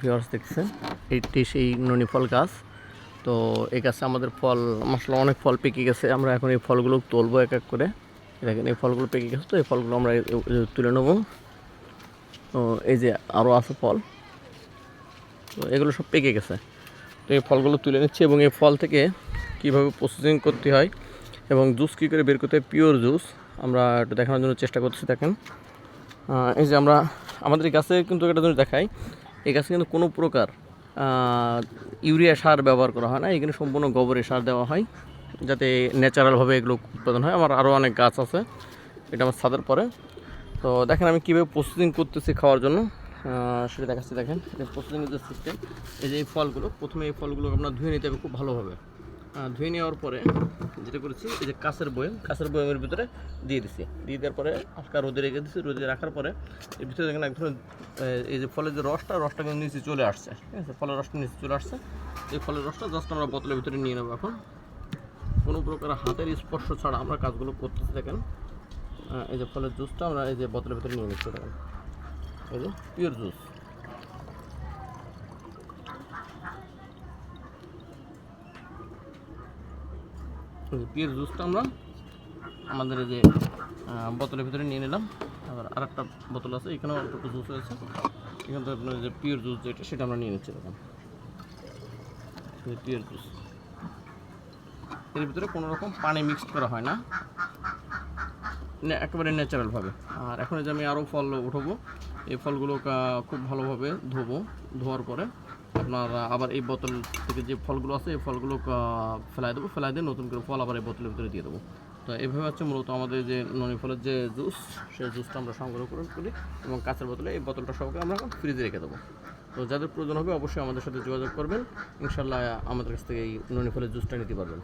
Viewers দেখছেন, এটি সেই ননি ফল গাছ। তো এই গাছে আমাদের ফল মশলা অনেক ফল পেকে গেছে। আমরা এখন এই ফলগুলো তুলবো এক এক করে। দেখেন, এই ফলগুলো পেকে গেছে তো, এই ফলগুলো আমরা তুলে নেব। তো এই যে আরও আছে ফল। তো এগুলো সব পেকে গেছে। তো এই ফলগুলো তুলে নিচ্ছি এবং এই ফল থেকে কীভাবে প্রসেসিং করতে হয় এবং জুস কী করে বের করতে হয়? পিওর জুস আমরা একটু দেখানোর জন্য চেষ্টা করতেছি, দেখেন। এই যে আমরা আমাদের গাছে কিন্তু একটা জিনিস দেখাই। এই গাছে কিন্তু কোনো প্রকার ইউরিয়া সার ব্যবহার করা হয় না। এখানে সম্পূর্ণ গোবরের সার দেওয়া হয় যাতে ন্যাচারালভাবে এগুলো উৎপাদন হয়। আমার আরও অনেক গাছ আছে, এটা আমার ছাদের পরে। তো দেখেন আমি কীভাবে প্রসেসিং করতেছি খাওয়ার জন্য। সেটা দেখাচ্ছি, দেখেন। এটা প্রসেসিংয়ের যে সিস্টেম এই যে এই ফলগুলো, প্রথমে এই ফলগুলো আপনার ধুয়ে নিতে হবে খুব ভালোভাবে। ধুয়ে নেওয়ার পরে যেটা করেছি, এই যে কাঁচের বয়ম কাঁচের বয়মের ভিতরে দিয়ে দিছি। দিয়ে দেওয়ার পরে হালকা রোদে রেখে দিচ্ছি রোদে রাখার পরে এর ভিতরে দেখেন এক ধরনের এই যে ফলের যে রসটা রসটা কিন্তু নিচে চলে আসছে। ঠিক আছে? ফলের রসটা নিচে চলে আসছে। এই ফলের রসটা জাস্ট আমরা বোতলের ভিতরে নিয়ে নেব এখন। কোনো প্রকার হাতের স্পর্শ ছাড়া আমরা কাজগুলো করতেছি, দেখেন। এই যে ফলের জুসটা আমরা এই যে বোতলের ভিতরে নিয়ে নিচ্ছি, দেখেন। এই যে পিওর জুস পিওর জুসটা আমরা আমাদের যে বোতলের ভিতরে নিয়ে নিলাম। আবার আর একটা বোতল আছে, এখানেও একটু জুস রয়েছে এখান থেকে আপনার যে পিওর জুস যেটা, সেটা আমরা নিয়ে নিচ্ছি দেখুন। Pure juice. এর ভিতরে কোনো রকম পানি মিক্সড করা হয় না। একেবারে ন্যাচারালভাবে আর এখন যে আমি আরও ফল উঠাবো, এই ফলগুলো খুব ভালোভাবে ধোবো, ধোয়ার পরে। আপনার আবার এই বোতল থেকে যে ফলগুলো আছে, এই ফলগুলো ফেলাই দেবো, ফেলাই দিয়ে নতুন করে ফল আবার এই বোতলের ভিতরে দিয়ে দেবো। তো এইভাবে হচ্ছে মূলত আমাদের যে ননি ফলের যে জুস, সেই জুসটা আমরা সংগ্রহ করে করি এবং কাঁচের বোতলে এই বোতলটা সবকে আমরা ফ্রিজে রেখে দেবো। তো যাদের প্রয়োজন হবে অবশ্যই আমাদের সাথে যোগাযোগ করবেন। ইনশাল্লাহ আমাদের কাছ থেকে এই ননি ফলের জুসটা নিতে পারবেন।